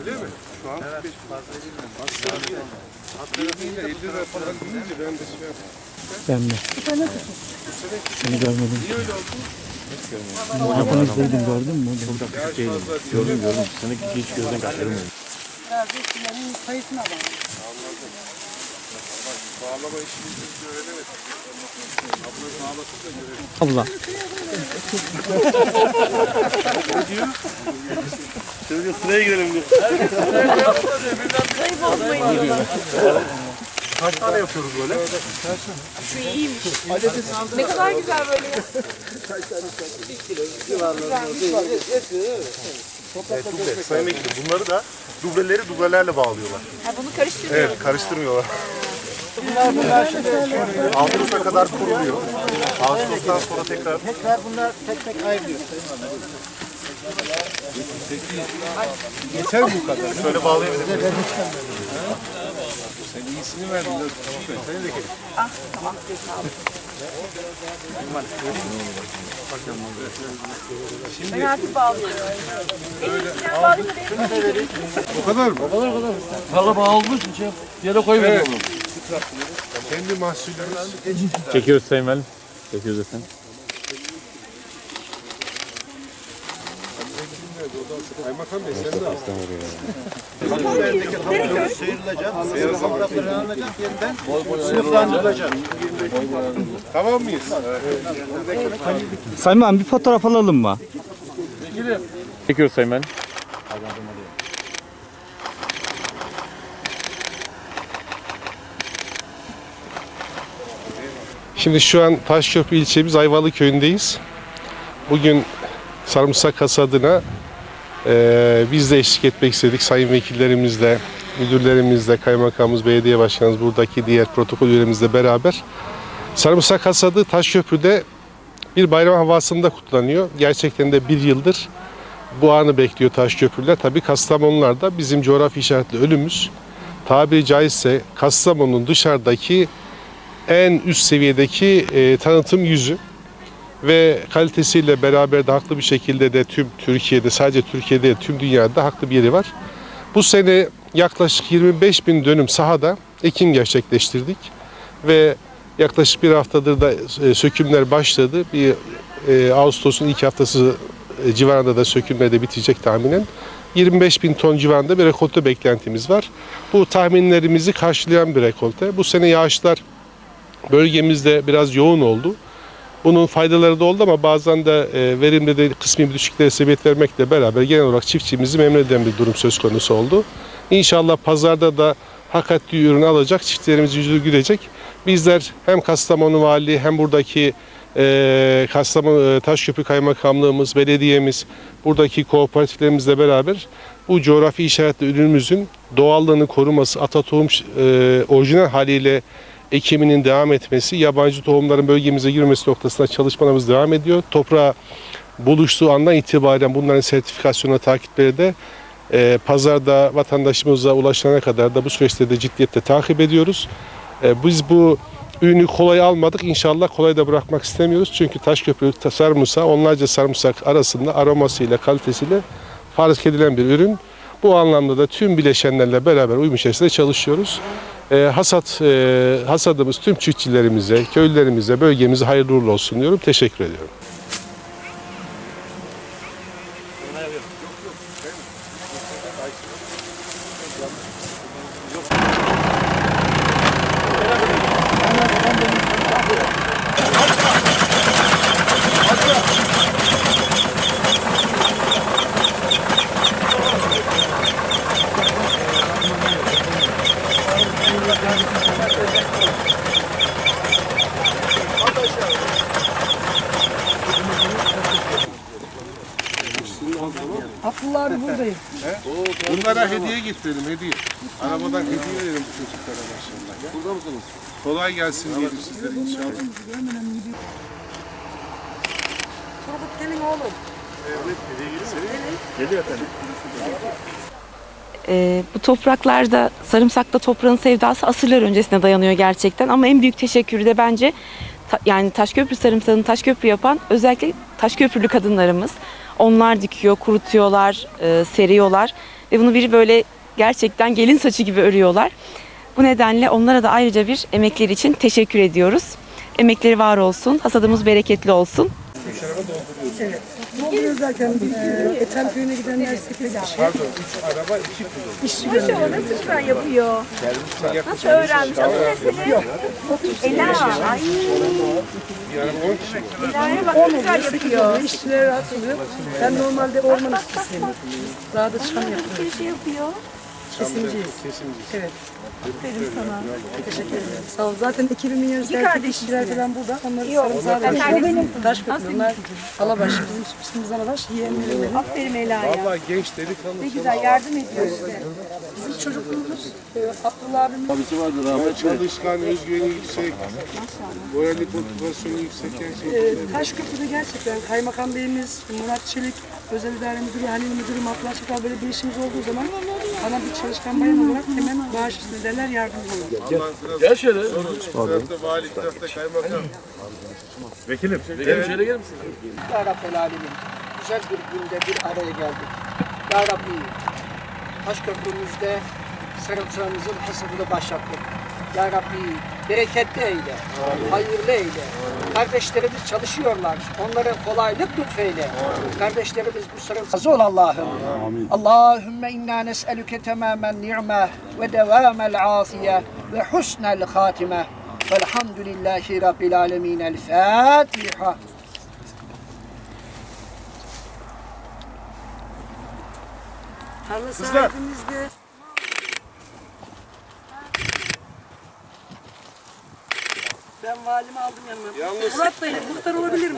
Öyle mi? Şu an 45 bin. Aslında 20 ile 50 lira falan deyince ben de şey yaptım. Ben mi? Seni görmedim. Niye öyle oldu? Japoniz'deydim gördün mü? Yaş fazla Gördüm gördüm. Seni hiç gözden kaçırmıyorum. Bağlama işini biz öğrenemedik. Abla bağlasın da görelim. Abla. Şöyle sıraya girelim diyor. Kaç tane yapıyoruz böyle? Ne kadar güzel böyle. Evet, duble. Sayın Vekilim bunları da dubleleri dublelerle bağlıyorlar. Ha, bunu karıştırıyorum. Evet karıştırmıyorlar. Ağustos'a kadar kuruluyor. Ağustos'tan sonra tekrar Tekrar bunlar tek tek ayrılıyor. Yeter bu kadar. şöyle bağlayabiliriz. Sen iyisini verdin. Sayın Vekilim. Ben artık bağlıyorum. Bağlayayım da O kadar mı? Kalıba olmuş şey yere koymuyor Evet. Kendi mahsulümüz. Çekiyoruz Sayın Valim. Çekiyoruz efendim. Kaymakam Bey sen de al. Tamam mıyız? Sayın Valim bir fotoğraf alalım mı? Çekiyoruz Sayın Valim. Şimdi şu an Taşköprü ilçemiz Ayvalı köyündeyiz. Bugün sarımsak hasadına eee biz de eşlik etmek istedik. Sayın vekillerimizle, müdürlerimizle, kaymakamımız, belediye başkanımız, buradaki diğer protokol üyelerimizle beraber. Sarımsak hasadı Taşköprü'de bir bayram havasında kutlanıyor. Gerçekten de bir yıldır bu anı bekliyor Taşköprüler. Tabii Kastamonular da bizim coğrafi işaretli ölümüz. Tabiri caizse Kastamonu'nun dışarıdaki en üst seviyedeki e, tanıtım yüzü ve kalitesiyle beraber de haklı bir şekilde de tüm Türkiye'de sadece Türkiye'de tüm dünyada haklı bir yeri var. Bu sene yaklaşık 25 bin dönüm sahada ekim gerçekleştirdik ve yaklaşık bir haftadır da e, sökümler başladı. Bir e, Ağustos'un ilk haftası e, civarında da sökümler de bitecek tahminen. 25 bin ton civarında bir rekolte beklentimiz var. Bu tahminlerimizi karşılayan bir rekolte. Bu sene yağışlar bölgemizde biraz yoğun oldu. Bunun faydaları da oldu ama bazen de e, verimde de kısmi bir düşüklere sebebiyet vermekle beraber genel olarak çiftçimizi memnun eden bir durum söz konusu oldu. İnşallah pazarda da hak ettiği ürünü alacak, çiftçilerimiz yüzü gülecek. Bizler hem Kastamonu Valiliği hem buradaki e, Kastamonu e, Taşköprü Kaymakamlığımız, belediyemiz, buradaki kooperatiflerimizle beraber bu coğrafi işaretli ürünümüzün doğallığını koruması, ata tohum e, orijinal haliyle ekiminin devam etmesi, yabancı tohumların bölgemize girmesi noktasında çalışmalarımız devam ediyor. Toprağa buluştuğu andan itibaren bunların sertifikasyonu takipleri de e, pazarda vatandaşımıza ulaşana kadar da bu süreçte de ciddiyetle takip ediyoruz. E, biz bu ürünü kolay almadık. İnşallah kolay da bırakmak istemiyoruz. Çünkü Taşköprü sarımsağı onlarca sarımsak arasında aromasıyla, kalitesiyle fark edilen bir ürün. Bu anlamda da tüm bileşenlerle beraber uyum içerisinde çalışıyoruz. E, hasat e, hasadımız tüm çiftçilerimize, köylülerimize, bölgemize hayırlı uğurlu olsun diyorum. Teşekkür ediyorum. Abdullah abi buradayım. Bunlara hediye getirelim, hediye. Arabadan hediye verelim bu çocuklara maşallah. Burada mısınız? Kolay gelsin diyelim sizlere inşallah. Turgut gelin oğlum. Ee, bu topraklarda sarımsakla toprağın sevdası asırlar öncesine dayanıyor gerçekten. Ama en büyük teşekkürü de bence ta- yani Taşköprü sarımsağını Taşköprü yapan özellikle Taşköprülü kadınlarımız. Onlar dikiyor, kurutuyorlar, e, seriyorlar Ve bunu biri böyle gerçekten gelin saçı gibi örüyorlar. Bu nedenle onlara da ayrıca bir emekleri için teşekkür ediyoruz. Emekleri var olsun, hasadımız bereketli olsun. Dolduruyorlarken e, Ethem köyüne gidenler sekiz kişi. Pardon, 3 araba 2 kilo. İşçi gönderdi. Nasıl şu an yapıyor? Nasıl öğrenmiş? Adı ne Yok. Ela. Ay. Bir araba 10 kişi. Ela'ya bak ne güzel yapıyor. İşçilere rahat oluyor. Ben normalde orman işçisiyim. Dağda çıkan yapıyorum. Bir şey yapıyor. Kesimciyiz. Kesimciyiz. Evet. Teşekkür ederim. Sağ ol. Zaten ekibimin yarısı erkek işçiler falan burada. Onları sarımsağı da Taş köprü. Onlar Alabaş. Bizim ismimiz Alabaş. Yeğenlerim benim. Aferin Ela'ya. Vallahi genç delikanlı. Ne güzel yardım ediyor işte. Bizim çocukluğumuz e, Abdullah abimiz Çalışkan, özgüveni yüksek. Morallik motivasyonu yüksek gerçekten. e, Taşköprü'de gerçekten Kaymakam Beyimiz, Murat Çelik, Özel İdare Müdürü, Halil Müdürü, Matlaş Şeker böyle bir işimiz olduğu zaman bana bir çalışkan bayan olarak hemen bağış ederler, yardımcı olurlar. Gel şöyle. tarafta vali, tarafta kaymakam. Vekilim. Gel şöyle gel misin? Ya Rabbel Alemin. Güzel bir günde bir araya geldik. Ya Rabbi, Taşköprümüzde sarımsağımızın hasadını başlattık. Ya Rabbi, bereketli eyle, hayırlı eyle. Kardeşlerimiz çalışıyorlar. Onlara kolaylık lütfeyle. Kardeşlerimiz bu sarımsakı ol Allah'ım. Allahümme inna nes'elüke temamen ni'me ve devamel afiye ve husnel hatime. Velhamdülillahi Rabbil alemin. El Fatiha. Tarla sahibimizde valimi aldım yanıma. Yalnız Murat Bey, muhtar olabilir mi?